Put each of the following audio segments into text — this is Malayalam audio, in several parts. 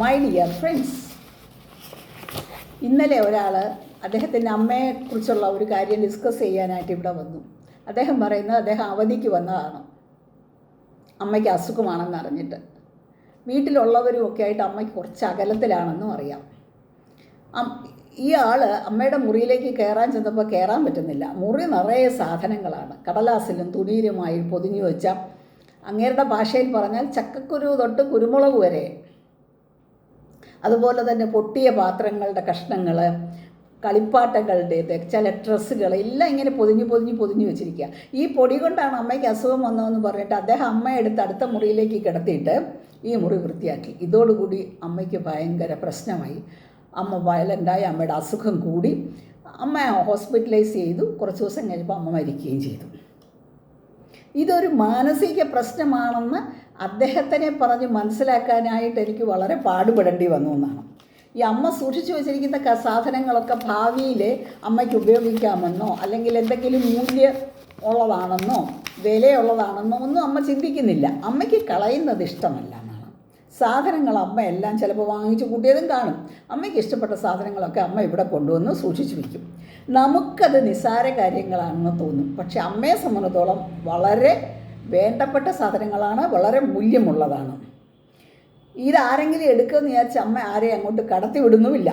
മൈ ഡിയർ ഫ്രണ്ട്സ് ഇന്നലെ ഒരാൾ അദ്ദേഹത്തിന്റെ അമ്മയെക്കുറിച്ചുള്ള ഒരു കാര്യം ഡിസ്കസ് ചെയ്യാനായിട്ട് ഇവിടെ വന്നു. അദ്ദേഹം പറയുന്നത് അദ്ദേഹം അവധിക്ക് വന്നതാണ്. അമ്മയ്ക്ക് അസുഖമാണെന്ന് അറിഞ്ഞിട്ട്. വീട്ടിലുള്ളവരും ഒക്കെ ആയിട്ട് അമ്മയ്ക്ക് കുറച്ച് അകലത്തിലാണെന്നും അറിയാം. ഈ ആൾ അമ്മയുടെ മുറിയിലേക്ക് കയറാൻ ചെന്നപ്പോൾ കയറാൻ പറ്റുന്നില്ല. മുറി നിറയെ സാധനങ്ങളാണ്. കടലാസിലും തുണിയിലുമായി പൊതിഞ്ഞു വെച്ച അങ്ങേരുടെ ഭാഷയിൽ പറഞ്ഞാൽ ചക്കക്കുരു തൊട്ട് കുരുമുളക് വരെ അതുപോലെ തന്നെ പൊട്ടിയ പാത്രങ്ങളുടെ കഷ്ണങ്ങൾ കളിപ്പാട്ടങ്ങളുടേത് ചില ഡ്രസ്സുകൾ എല്ലാം ഇങ്ങനെ പൊതിഞ്ഞ് പൊതിഞ്ഞ് പൊതിഞ്ഞ് വെച്ചിരിക്കുക ഈ പൊടി കൊണ്ടാണ് അമ്മയ്ക്ക് അസുഖം വന്നതെന്ന് പറഞ്ഞിട്ട് അദ്ദേഹം അമ്മയെ എടുത്ത് അടുത്ത മുറിയിലേക്ക് കിടത്തിയിട്ട് ഈ മുറി വൃത്തിയാക്കി. ഇതോടുകൂടി അമ്മയ്ക്ക് ഭയങ്കര പ്രശ്നമായി. അമ്മ വയലന്റായി അമ്മയുടെ അസുഖം കൂടി. അമ്മ ഹോസ്പിറ്റലൈസ് ചെയ്തു. കുറച്ച് ദിവസം കഴിഞ്ഞപ്പോൾ അമ്മ മരിക്കുകയും ചെയ്തു. ഇതൊരു മാനസിക പ്രശ്നമാണെന്ന് അദ്ദേഹത്തിനെ പറഞ്ഞ് മനസ്സിലാക്കാനായിട്ട് എനിക്ക് വളരെ പാടുപെടേണ്ടി വന്നു എന്നാണ്. ഈ അമ്മ സൂക്ഷിച്ചു വെച്ചിരിക്കുന്ന സാധനങ്ങളൊക്കെ ഭാവിയിൽ അമ്മയ്ക്ക് ഉപയോഗിക്കാമെന്നോ അല്ലെങ്കിൽ എന്തെങ്കിലും മൂല്യം ഉള്ളതാണെന്നോ വിലയുള്ളതാണെന്നോ ഒന്നും അമ്മ ചിന്തിക്കുന്നില്ല. അമ്മയ്ക്ക് കളയുന്നത് ഇഷ്ടമല്ല സാധനങ്ങൾ അമ്മ എല്ലാം ചിലപ്പോൾ വാങ്ങിച്ച് കൂട്ടിയതും കാണും. അമ്മയ്ക്ക് ഇഷ്ടപ്പെട്ട സാധനങ്ങളൊക്കെ അമ്മ ഇവിടെ കൊണ്ടുവന്ന് സൂക്ഷിച്ചു വയ്ക്കും നമുക്കത് നിസാര കാര്യങ്ങളാണെന്ന് തോന്നും. പക്ഷെ അമ്മയെ സംബന്ധിച്ചോളം വളരെ വേണ്ടപ്പെട്ട സാധനങ്ങളാണ് വളരെ മൂല്യമുള്ളതാണ്. ഇതാരെങ്കിലും എടുക്കുമെന്ന് വിചാരിച്ച അമ്മ ആരെയും അങ്ങോട്ട് കടത്തി വിടുന്നുമില്ല.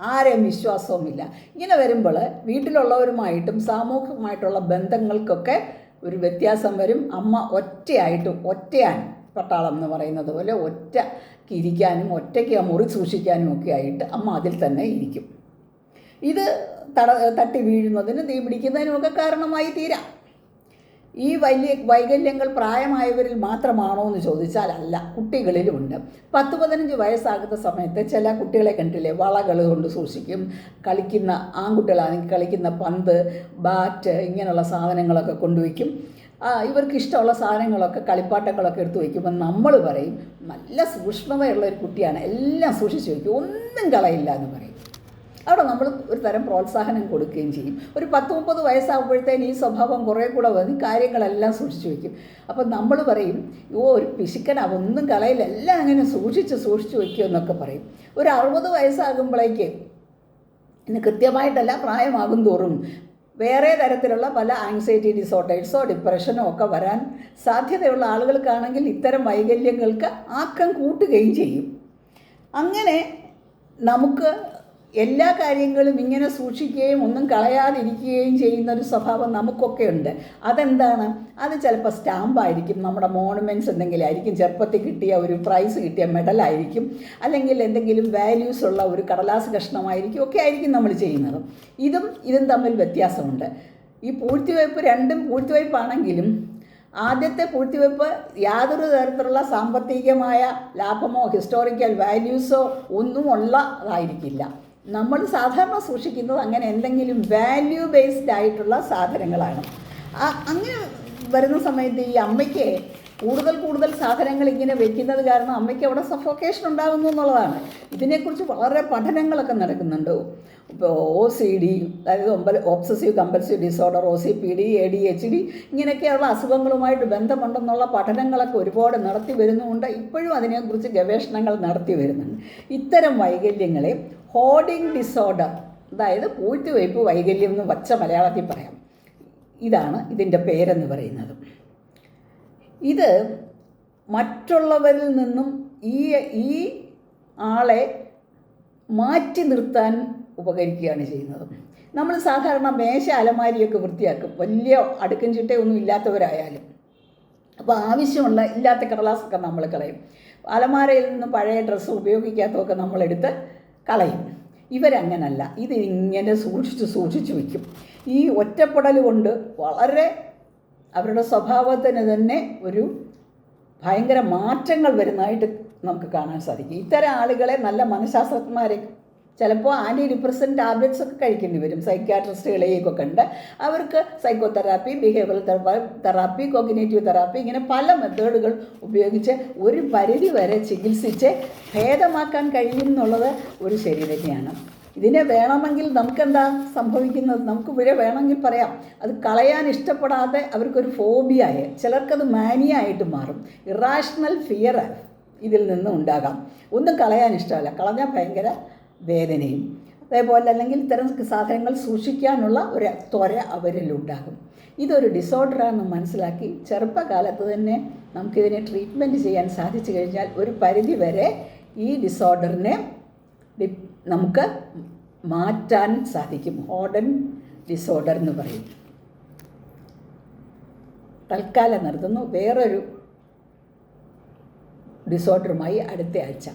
ആരെയും വിശ്വാസവുമില്ല. ഇങ്ങനെ വരുമ്പോൾ വീട്ടിലുള്ളവരുമായിട്ടും സാമൂഹികമായിട്ടുള്ള ബന്ധങ്ങൾക്കൊക്കെ ഒരു വ്യത്യാസം വരും. അമ്മ ഒറ്റയായിട്ടും ഒറ്റയാൻ പട്ടാളം എന്ന് പറയുന്നത് പോലെ ഒറ്റ ഇരിക്കാനും ഒറ്റയ്ക്ക് ആ മുറി സൂക്ഷിക്കാനും ഒക്കെ ആയിട്ട് അമ്മ അതിൽ തന്നെ ഇരിക്കും. ഇത് തട തട്ടി വീഴുന്നതിന് തീ പിടിക്കുന്നതിനും ഒക്കെ കാരണമായി തീരാം. ഈ വലിയ വൈകല്യങ്ങൾ പ്രായമായവരിൽ മാത്രമാണോ എന്ന് ചോദിച്ചാൽ അല്ല കുട്ടികളിലുമുണ്ട് പത്ത് പതിനഞ്ച് വയസ്സാകുന്ന സമയത്ത് ചില കുട്ടികളെ കണ്ടില്ലേ വളകൾ കൊണ്ട് സൂക്ഷിക്കും കളിക്കുന്ന ആൺകുട്ടികളാണെങ്കിൽ കളിക്കുന്ന പന്ത് ബാറ്റ് ഇങ്ങനെയുള്ള സാധനങ്ങളൊക്കെ കൊണ്ടുവയ്ക്കും. ഇവർക്ക് ഇഷ്ടമുള്ള സാധനങ്ങളൊക്കെ കളിപ്പാട്ടങ്ങളൊക്കെ എടുത്ത് വയ്ക്കുമ്പോൾ നമ്മൾ പറയും നല്ല സൂക്ഷ്മതയുള്ള ഒരു കുട്ടിയാണ് എല്ലാം സൂക്ഷിച്ച് വയ്ക്കും ഒന്നും കളയില്ല എന്ന് പറയും. അവിടെ നമ്മൾ ഒരു തരം പ്രോത്സാഹനം കൊടുക്കുകയും ചെയ്യും. ഒരു പത്ത് മുപ്പത് വയസ്സാകുമ്പോഴത്തേന് ഈ സ്വഭാവം കുറേ കൂടെ വന്ന് കാര്യങ്ങളെല്ലാം സൂക്ഷിച്ചു വയ്ക്കും. അപ്പം നമ്മൾ പറയും ഓ ഒരു പിശുക്കനാ ഒന്നും കളയില്ല എല്ലാം അങ്ങനെ സൂക്ഷിച്ച് സൂക്ഷിച്ച് വയ്ക്കും എന്നൊക്കെ പറയും. ഒരു അറുപത് വയസ്സാകുമ്പോഴേക്ക് ഇന്ന് കൃത്യമായിട്ടല്ല പ്രായമാകും തോറും വേറെ തരത്തിലുള്ള പല ആങ്സൈറ്റി ഡിസോർഡേഴ്സോ ഡിപ്രഷനോ ഒക്കെ വരാൻ സാധ്യതയുള്ള ആളുകൾക്കാണെങ്കിൽ ഇത്തരം വൈകല്യങ്ങൾക്ക് ആക്കം കൂട്ടുകയും ചെയ്യും. അങ്ങനെ നമുക്ക് എല്ലാ കാര്യങ്ങളും ഇങ്ങനെ സൂക്ഷിക്കുകയും ഒന്നും കളയാതിരിക്കുകയും ചെയ്യുന്ന ഒരു സ്വഭാവം നമുക്കൊക്കെ ഉണ്ട്. അതെന്താണ്? അത് ചിലപ്പോൾ സ്റ്റാമ്പായിരിക്കും നമ്മുടെ മോണുമെന്റ്സ് എന്തെങ്കിലും ആയിരിക്കും. ചെറുപ്പത്തിൽ കിട്ടിയ ഒരു പ്രൈസ് കിട്ടിയ മെഡലായിരിക്കും അല്ലെങ്കിൽ എന്തെങ്കിലും വാല്യൂസ് ഉള്ള ഒരു കടലാസ് കഷ്ണമായിരിക്കും ഒക്കെ ആയിരിക്കും നമ്മൾ ചെയ്യുന്നത്. ഇതും ഇതും തമ്മിൽ വ്യത്യാസമുണ്ട്. ഈ പൂഴ്ത്തിവയ്പ്പ് രണ്ടും പൂഴ്ത്തിവയ്പ്പാണെങ്കിലും ആദ്യത്തെ പൂഴ്ത്തിവെപ്പ് യാതൊരു തരത്തിലുള്ള സാമ്പത്തികമായ ലാഭമോ ഹിസ്റ്റോറിക്കൽ വാല്യൂസോ ഒന്നും ഉള്ളതായിരിക്കില്ല നമ്മൾ സാധാരണ സൂക്ഷിക്കുന്നത് അങ്ങനെ എന്തെങ്കിലും വാല്യൂ ബേസ്ഡ് ആയിട്ടുള്ള സാധനങ്ങളാണ്. അങ്ങനെ വരുന്ന സമയത്ത് ഈ അമ്മയ്ക്ക് കൂടുതൽ കൂടുതൽ സാധനങ്ങൾ ഇങ്ങനെ വെക്കുന്നത് കാരണം അമ്മയ്ക്ക് അവിടെ സഫോക്കേഷൻ ഉണ്ടാകുന്നു എന്നുള്ളതാണ്. ഇതിനെക്കുറിച്ച് വളരെ പഠനങ്ങളൊക്കെ നടക്കുന്നുണ്ട്. ഇപ്പോൾ ഒ സി ഡി അതായത് ഒമ്പൽ obsessive compulsive disorder O C P D A D H D ഇങ്ങനെയൊക്കെയുള്ള അസുഖങ്ങളുമായിട്ട് ബന്ധമുണ്ടെന്നുള്ള പഠനങ്ങളൊക്കെ ഒരുപാട് നടത്തി വരുന്നുണ്ട്. ഇപ്പോഴും അതിനെക്കുറിച്ച് ഗവേഷണങ്ങൾ നടത്തി വരുന്നുണ്ട്. ഇത്തരം വൈകല്യങ്ങളെ ഹോർഡിംഗ് ഡിസോർഡർ അതായത് പൂഴ്ത്തിവയ്പ്പ് വൈകല്യം എന്ന് വച്ച മലയാളത്തിൽ പറയാം. ഇതാണ് ഇതിന്റെ പേരെന്ന് പറയുന്നത്. ഇത് മറ്റുള്ളവരിൽ നിന്നും ഈ ഈ ആളെ മാറ്റി നിർത്താൻ ഉപകരിക്കുകയാണ് ചെയ്യുന്നത്. നമ്മൾ സാധാരണ മേശ അലമാരിയൊക്കെ വൃത്തിയാക്കും. വലിയ അടുക്കും ചിട്ടയൊന്നും ഇല്ലാത്തവരായാലും. അപ്പോൾ ആവശ്യമുള്ള ഇല്ലാത്ത കടലാസൊക്കെ നമ്മൾ കളയും. അലമാരയിൽ നിന്ന് പഴയ ഡ്രസ്സ് ഉപയോഗിക്കാത്തതൊക്കെ നമ്മളെടുത്ത് കളയും. ഇവരങ്ങനല്ല. ഇത് ഇങ്ങനെ സൂക്ഷിച്ച് സൂക്ഷിച്ച് വയ്ക്കും ഈ ഒറ്റപ്പെടൽ കൊണ്ട് വളരെ അവരുടെ സ്വഭാവത്തിന് തന്നെ ഒരു ഭയങ്കര മാറ്റങ്ങൾ വരുന്നതായിട്ട് നമുക്ക് കാണാൻ സാധിക്കും. ഇത്തരം ആളുകളെ നല്ല മനഃശാസ്ത്രജ്ഞന്മാരെ ചിലപ്പോൾ ആന്റി ഡിപ്രസൻ ടാബ്ലറ്റ്സ് ഒക്കെ കഴിക്കേണ്ടി വരും. സൈക്യാട്രിസ്റ്റുകളെയൊക്കെ ഉണ്ട് അവർക്ക് psychotherapy behavioural therapy cognitive therapy ഇങ്ങനെ പല മെത്തേഡുകൾ ഉപയോഗിച്ച് ഒരു പരിധി വരെ ചികിത്സിച്ച് ഭേദമാക്കാൻ കഴിയും എന്നുള്ളത് ഒരു ശരി തന്നെയാണ് ഇതിനെ വേണമെങ്കിൽ നമുക്കെന്താ സംഭവിക്കുന്നത്? നമുക്ക് വിഴ വേണമെങ്കിൽ പറയാം. അത് കളയാൻ ഇഷ്ടപ്പെടാതെ അവർക്കൊരു ഫോബിയായ ചിലർക്കത് മാനിയ ആയിട്ട് മാറും ഇറാഷണൽ ഫിയർ ഇതിൽ നിന്ന് ഉണ്ടാകാം. ഒന്നും കളയാൻ ഇഷ്ടമല്ല. കളഞ്ഞാൽ ഭയങ്കര വേദനയും. അതേപോലെ അല്ലെങ്കിൽ ഇത്തരം സാധനങ്ങൾ സൂക്ഷിക്കാനുള്ള ഒരു ത്വര അവരിലുണ്ടാകും. ഇതൊരു ഡിസോർഡറാണെന്ന് മനസ്സിലാക്കി ചെറുപ്പകാലത്ത് തന്നെ നമുക്കിതിനെ ട്രീറ്റ്മെന്റ് ചെയ്യാൻ സാധിച്ചു കഴിഞ്ഞാൽ ഒരു പരിധി വരെ ഈ ഡിസോർഡറിനെ നമുക്ക് മാറ്റാൻ സാധിക്കും. ഹോഡൻ ഡിസോർഡർ എന്ന് പറയും. തൽക്കാലം നിർത്തുന്നു. വേറൊരു ഡിസോർഡറുമായി അടുത്ത ആഴ്ച.